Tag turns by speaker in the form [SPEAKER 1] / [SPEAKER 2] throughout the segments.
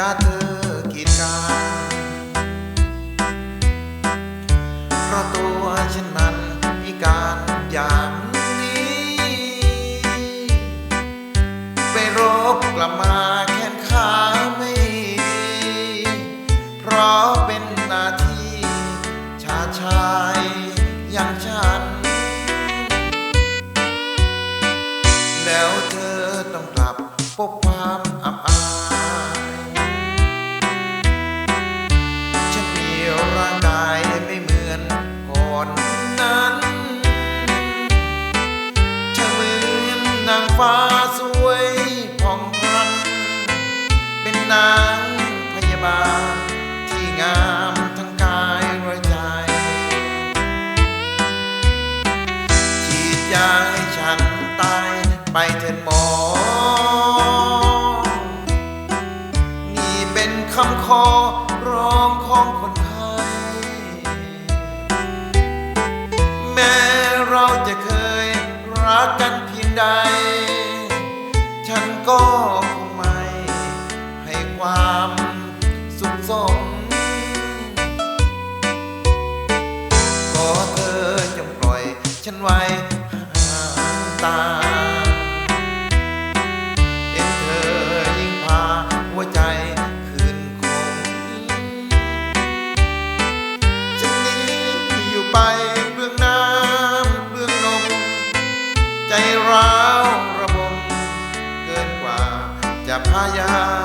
[SPEAKER 1] อย่าเธอกีดกันเพราะตัวฉัน อร้องของคนไทย แม้เราจะเคยรักกันเพียงใด ฉันก็คงไม่ ให้ความสุขสมขอเธอจงปล่อยฉันไว้ห่างตา จ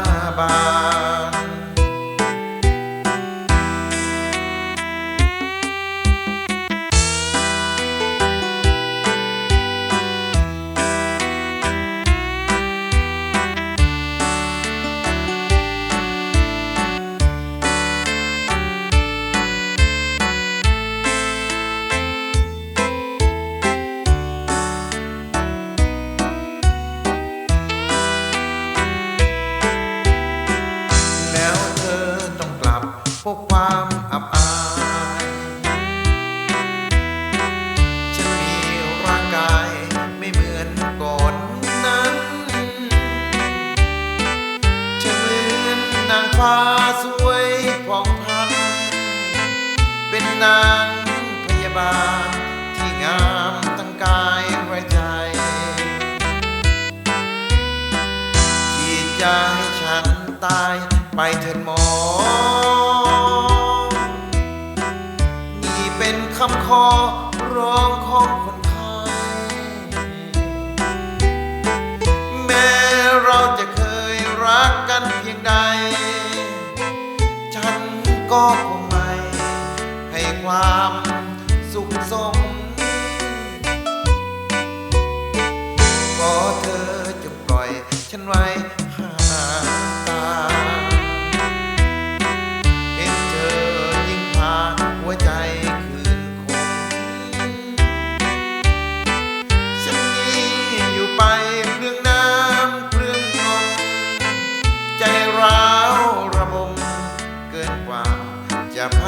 [SPEAKER 1] พบความอับอายฉันมีร่างกายไม่เหมือนก่อนนั้นฉันเหมือนนางฟ้าสวยผ่องพัน เป็นนางพยาบาลที่งามทั้งกายและใจฉีดยาให้ฉันตายไปเถิดหมอ คำขอร้องของคนไทยแม้เราจะเคยรักกันเพียงใด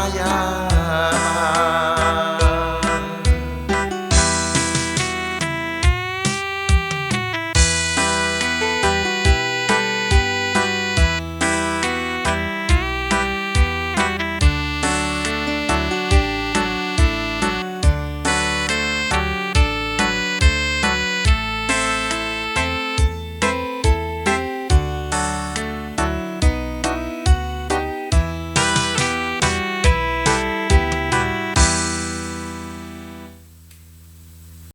[SPEAKER 1] ายา